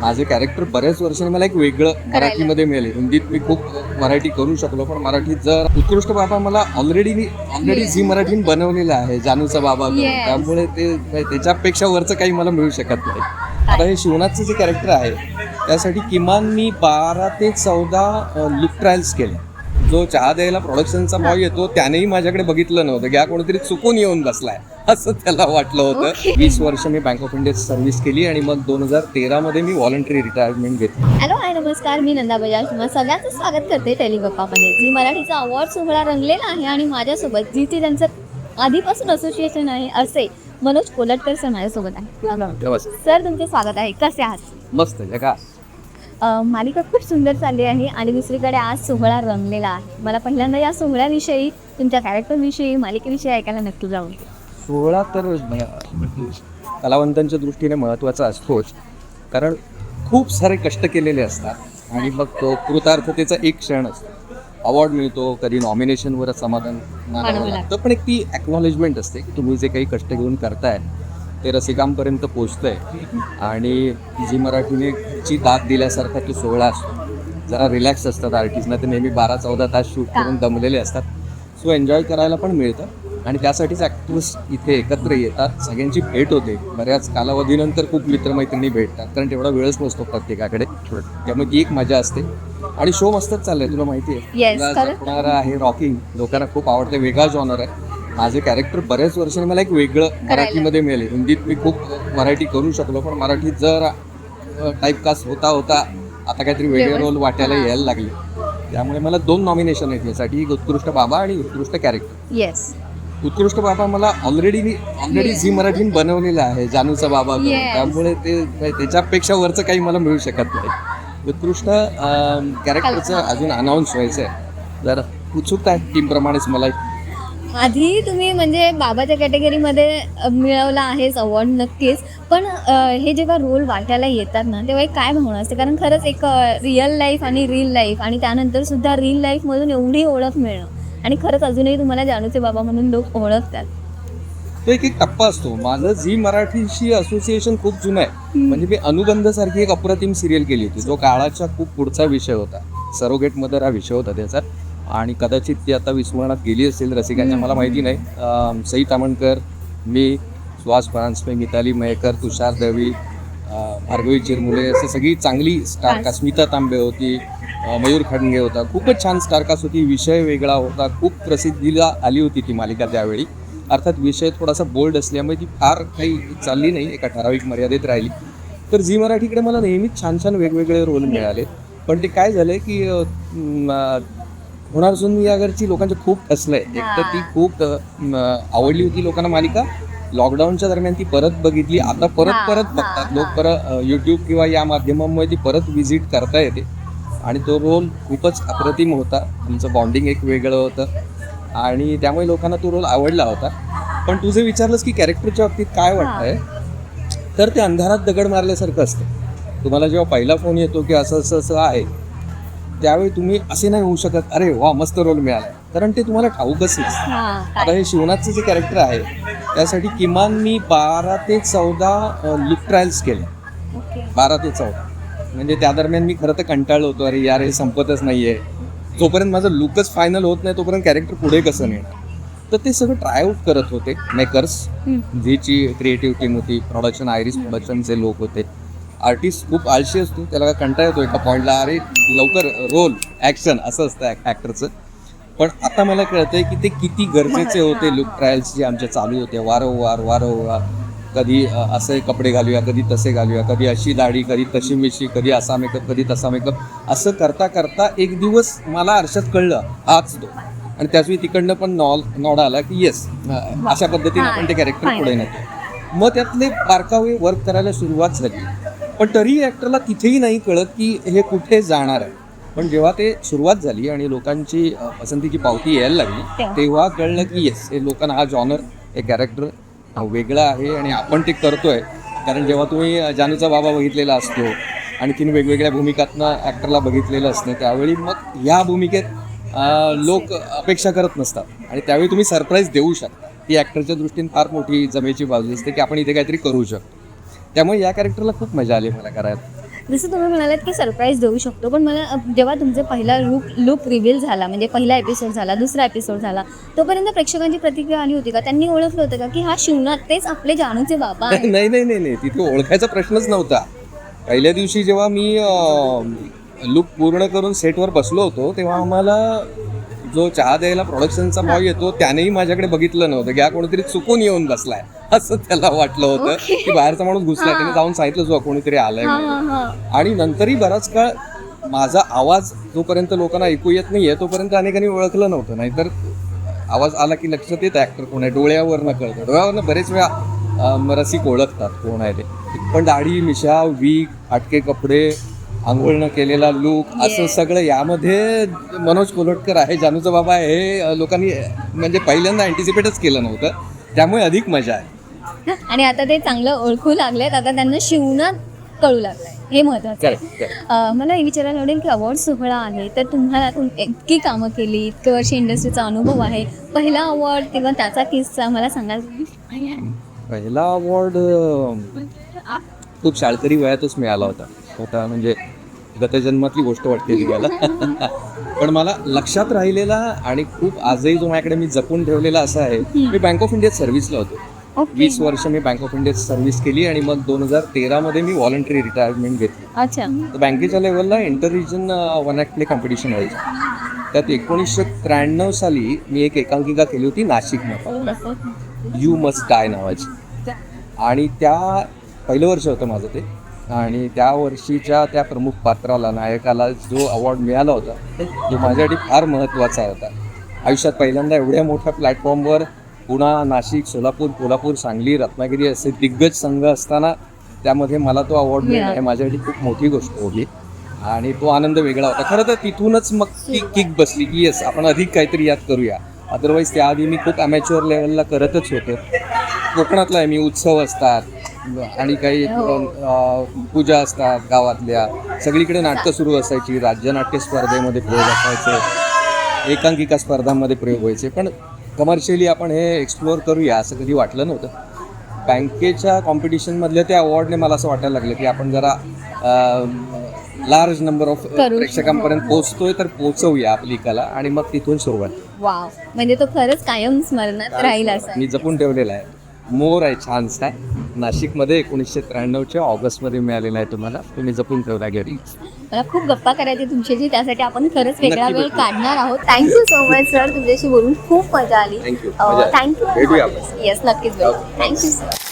माझे कॅरेक्टर बऱ्याच वर्षांनी मला एक वेगळं मराठीमध्ये मिळाले. हिंदीत मी खूप व्हरायटी करू शकलो पण मराठीत जर उत्कृष्ट बाबा मला ऑलरेडी मी ऑलरेडी झी मराठीन बनवलेलं आहे जानूचा बाबा. त्यामुळे ते त्याच्यापेक्षा वरचं काही मला मिळू शकत नाही. आता हे शिवनाथचं जे कॅरेक्टर आहे त्यासाठी किमान मी बारा ते चौदा लुक ट्रायल्स केले जो चहा द्यायला प्रोडक्शनचा बॉय येतो त्यानेही माझ्याकडे बघितलं नव्हतं. की हा कोणीतरी चुकून येऊन बसलाय असं त्याला वाटलं होतं. वीस वर्ष मी बँक ऑफ इंडियात सर्व्हिस केली आणि मग दोन हजार तेरामध्ये मी व्हॉलंटरी रिटायरमेंट घेतली. हॅलो हाय नमस्कार. मी नंदा बजाज. तुम्हाला सगळ्यांचं स्वागत करते टेलिगप्पामध्ये. जी मराठीचा अवॉर्ड सोहळा रंगलेला आहे आणि माझ्यासोबत जी ती त्यांचं आधीपासून असोसिएशन आहे असे मनोज कोलटकर सर माझ्यासोबत आहे. सर तुमचे स्वागत आहे. कसे आहात? मस्त जगा. मालिका खूप सुंदर चालली आहे आणि दुसरीकडे आज सोहळा रंगलेला आहे. मला पहिल्यांदा या सोहळ्याविषयी तुमच्या कॅरेक्टरविषयी मालिकेविषयी ऐकायला नक्की जाऊन सोहळा तर कलावंतांच्या दृष्टीने महत्त्वाचा असतोच. कारण खूप सारे कष्ट केलेले असतात. आणि मग तो कृतार्थतेचा एक क्षण असतो. अवॉर्ड मिळतो कधी नॉमिनेशनवर समाधान मानावं मानावं लागतं. पण एक ती ॲक्नॉलेजमेंट असते की तुम्ही जे काही कष्ट घेऊन करताय ते रसिकांपर्यंत पोचतंय आणि जी मराठीने ची दाद दिल्यासारखा तो सोहळा असतो. जरा रिलॅक्स असतात आर्टिस्टना ते नेहमी बारा चौदा तास शूट करून दमलेले असतात. सो एन्जॉय करायला पण मिळतं. आणि त्यासाठीच ॲक्टर्स इथे एकत्र येतात. सगळ्यांची भेट होते. बऱ्याच कालावधीनंतर खूप मित्रमैत्रिणी भेटतात. कारण तेवढा वेळच नसतो प्रत्येकाकडे. त्यामुळे ती एक मजा असते. आणि शो मस्तच चाललाय तुला माहिती आहे आहे रॉकिंग लोकांना खूप आवडते. वेगळा जॉनर आहे. माझे कॅरेक्टर बऱ्याच वर्षांनी मला एक वेगळं मराठीमध्ये मिळाले. हिंदीत मी खूप व्हरायटी करू शकलो पण मराठीत जर टाईपकास्ट होता होता आता काहीतरी वेगळे रोल वाटायला यायला लागले. त्यामुळे मला दोन नॉमिनेशन आहेत यासाठी एक उत्कृष्ट बाबा आणि उत्कृष्ट कॅरेक्टर येस उत्कृष्ट बाबा मला ऑलरेडी मी ऑलरेडी झी मराठीन बनवलेलं आहे जानूचा बाबा. त्यामुळे ते त्याच्यापेक्षा वरचं काही मला मिळू शकत नाही. उत्कृष्ट कॅरेक्टरचं अजून अनाऊन्स व्हायचं आहे जर उत्सुकता आहे टीमप्रमाणेच मला. आधी तुम्ही म्हणजे बाबाच्या कॅटेगरीमध्ये मिळवला आहेच अवॉर्ड नक्कीच. पण हे जेव्हा रोल वाटायला येतात ना तेव्हा एक काय भावना असते? कारण खरंच एक रिअल लाईफ आणि रील लाईफ आणि त्यानंतर सुद्धा रील लाईफमधून एवढी ओळख मिळणं. आणि खरंच अजूनही तुम्हाला जानूचे बाबा म्हणून लोक ओळखतात. तो एक एक टप्पा असतो. माझं झी मराठीशी असोसिएशन खूप जुनं आहे. म्हणजे मी अनुबंध सारखी एक अप्रतिम सिरियल केली होती. जो काळाच्या खूप पुढचा विषय होता. सरोगेट मदर हा विषय होता त्याचा. आणि कदाचित ती आता विस्मरणात गेली असेल रसिकांच्या मला माहिती नाही. सई तामणकर मी सुहास परांजपे मिताली मयेकर तुषार दवी अं, भार्गवी चिरमुले असे सगळी चांगली स्टारकास्ट स्मिता तांबे होती मयूर खडंगे होता. खूपच छान स्टारकास्ट होती विषय वेगळा होता खूप प्रसिद्धीला आली होती ती मालिका त्यावेळी. अर्थात विषय थोडासा बोल्ड असल्यामुळे ती फार काही चालली नाही एका ठराविक मर्यादेत राहिली. तर झी मराठीकडे मला नेहमीच छान छान वेगवेगळे रोल मिळाले. पण ते काय झालं की होणार सुन या घरची लोकांचे खूप ठसलंय एक तर ती खूप आवडली होती लोकांना मालिका. लॉकडाऊनच्या दरम्यान ती परत बघितली. आता परत परत बघतात लोक. परत यूट्यूब किंवा या माध्यमांमुळे ती परत व्हिजिट करता येते. आणि तो रोल खूपच अप्रतिम होता. आमचं बॉन्डिंग एक वेगळं होतं. आणि त्यामुळे लोकांना तो रोल आवडला होता. पण तू जे विचारलंस की कॅरेक्टरच्या बाबतीत काय वाटतंय? तर ते अंधारात दगड मारल्यासारखं असतं. तुम्हाला जेव्हा पहिला फोन येतो की असं असं असं आहे त्यावेळी तुम्ही असे नाही होऊ शकत अरे वा मस्त रोल मिळाला कारण ते तुम्हाला ठाऊकच आता हे शिवनाथचं जे कॅरेक्टर आहे त्यासाठी किमान मी बारा ते चौदा लुक ट्रायल्स केले. बारा ते चौदा. म्हणजे त्या दरम्यान मी खरं तर कंटाळलो होतो अरे यार हे संपतच नाही आहे जोपर्यंत माझं लुकच फायनल होत नाही तोपर्यंत कॅरेक्टर पुढे कसं नेणार? तर ते सगळं ट्रायआउट करत होते मेकर्स जीची क्रिएटिव्ह टीम होती प्रोडक्शन आयरिस प्रोडक्शनचे लोक होते. आर्टिस्ट खूप आळशी असतो त्याला कंटाळ येतो एका पॉईंटला अरे लवकर रोल ॲक्शन असं असतं ॲक्टरचं पण आता मला कळतंय की ते किती गरजेचे होते लुक ट्रायल्स जे आमचे चालू होते. वारंवार वारंवार. कधी असे कपडे घालूया कधी तसे घालूया कधी अशी दाढी कधी तशी मिशी कधी असा मेकअप कधी तसा मेकअप असं करता करता एक दिवस मला आरशात कळलं हाच तो आणि त्याचवेळी तिकडनं पण नॉल नॉड आला की येस अशा पद्धतीने आपण ते कॅरेक्टर. पुढे नेतो मग त्यातले बारकावे वर्क करायला सुरुवात झाली. पण तरी ॲक्टरला तिथेही नाही कळत की हे कुठे जाणार आहे. पण जेव्हा ते सुरुवात झाली आणि लोकांची पसंतीची पावती यायला लागली तेव्हा. कळलं की येस हे लोकांना हा जॉनर हे कॅरेक्टर वेगळा आहे आणि आपण ते करतोय. कारण जेव्हा तुम्ही जानूचा बाबा बघितलेला असतो आणि तिने वेगवेगळ्या भूमिकातनं ॲक्टरला बघितलेलं असतं त्यावेळी मग ह्या भूमिकेत लोक अपेक्षा करत नसतात. आणि त्यावेळी तुम्ही सरप्राईज देऊ शकता. ही ॲक्टरच्या दृष्टीने फार मोठी जमेची बाजू असते की आपण इथे काहीतरी करू शकतो. त्यामुळे या कॅरेक्टरला खूप मजा आली मला करायला. जसं तुम्ही म्हणालात की सरप्राईज देऊ शकतो पण मला अ, जेव्हा तुमचा पहिला लुक लुक रिव्हील झाला म्हणजे पहिला एपिसोड झाला दुसरा एपिसोड झाला तोपर्यंत प्रेक्षकांची प्रतिक्रिया आली होती का? त्यांनी ओळखलं होतं का की हा शिवनाथ तेच आपले जानूचे बाबा आहेत नाही नाही नाही नाही. तिथे ओळखायचा प्रश्नच नव्हता. पहिल्या दिवशी जेव्हा मी लुक पूर्ण करून सेटवर बसलो होतो तेव्हा आम्हाला जो चहा द्यायला प्रोडक्शनचा बॉय येतो त्यानेही माझ्याकडे बघितलं नव्हतं. की हा कोणीतरी चुकून येऊन बसलाय. असं त्याला वाटलं होतं की बाहेरचा माणूस घुसला त्याने जाऊन सांगितलं जो कोणीतरी आलाय आणि नंतरही बराच काळ माझा आवाज जोपर्यंत लोकांना ऐकू येत नाहीये तोपर्यंत अनेकांनी ओळखलं नव्हतं. नाहीतर आवाज आला की लक्षात येत ऍक्टर कोण आहे? डोळ्यावरनं कळतं. डोळ्यावरनं बरेच वेळा रसिक ओळखतात कोण आहे ते. पण दाढी मिशा वीक फाटके कपडे आंघोळ न केलेला लूक असं सगळं यामध्ये मनोज कोल्हटकर आहे जानूचा बाबा आहे हे लोकांनी म्हणजे पहिल्यांदा अँटिसिपेटच केलं नव्हतं. त्यामुळे अधिक मजा आहे. आणि आता ते चांगलं ओळखू लागलेत आता त्यांना शिवनाथ कळू लागलंय. हे महत्वाचं आहे. मला हे विचारायला आवडेल की अवॉर्ड सोहळा आहे तर तुम्हाला तुम इतकी कामं केली इतकं वर्ष इंडस्ट्रीचा अनुभव आहे? पहिला अवॉर्ड किंवा त्याचा किस्सा मला सांगाल? पहिला अवॉर्ड खूप शाळकरी वयातच मिळाला होता. होता म्हणजे गतजन्मातली गोष्ट वाटते ती मला. पण मला लक्षात राहिलेला आणि खूप आजही जो माझ्याकडे मी जपून ठेवलेला असा आहे मी बँक ऑफ इंडियात सर्व्हिसला होतो. वीस वर्ष मी बँक ऑफ इंडियात सर्व्हिस केली आणि मग दोन हजार तेरामध्ये मी व्हॉलंटरी रिटायरमेंट घेतली. अच्छा. तर बँकेच्या लेवलला inter region one act play competition व्हायचं. त्यात एकोणीसशे त्र्याण्णव साली मी एक एकांकिका केली होती नाशिकमध्ये यू मस्ट डाय नावाची. आणि त्या पहिलं वर्ष होतं माझं ते. आणि त्या वर्षीच्या त्या प्रमुख पात्राला नायकाला जो अवॉर्ड मिळाला होता तो माझ्यासाठी फार महत्त्वाचा होता. आयुष्यात पहिल्यांदा एवढ्या मोठ्या प्लॅटफॉर्मवर पुणा नाशिक सोलापूर कोल्हापूर सांगली रत्नागिरी असे दिग्गज संघ असताना त्यामध्ये मला तो अवॉर्ड मिळणं हे माझ्यासाठी खूप मोठी गोष्ट होती. आणि तो आनंद वेगळा होता. खरं तर तिथूनच मग ती किक बसली की येस आपण अधिक काहीतरी यात करूया. अदरवाईज त्याआधी मी खूप अमॅच्युअर लेवलला करतच होतो. कोकणातला आहे मी उत्सव असतात. आणि काही अ, पूजा असतात गावातल्या. सगळीकडे नाटकं सुरू असायची. राज्यनाट्य स्पर्धेमध्ये प्रयोग असायचे. एकांकिका स्पर्धांमध्ये प्रयोग व्हायचे. पण कमर्शियली आपण हे एक्सप्लोअर करूया असं कधी वाटलं नव्हतं. बँकेच्या कॉम्पिटिशनमधल्या त्या अवॉर्डने मला असं वाटायला लागलं की आपण जरा लार्ज नंबर ऑफ. प्रेक्षकांपर्यंत पोहोचतोय तर पोहोचवूया आपली कला आणि मग तिथून सुरुवात. वाव. म्हणजे तो खरंच कायम स्मरणात राहील मी जपून ठेवलेला आहे. मोर आहे छानसा आहे. नाशिकमध्ये एकोणीसशे त्र्याण्णवच्या ऑगस्टमध्ये मिळालेला आहे तुम्हाला. तुम्ही जपून ठेवला घरी. मला खूप गप्पा करायची तुमच्याशी त्यासाठी आपण खरंच वेगळा वेळ. काढणार आहोत. थँक्यू सो मच सर तुमच्याशी बोलून खूप मजा आली. थँक्यू आपण. येस नक्कीच थँक्यू सर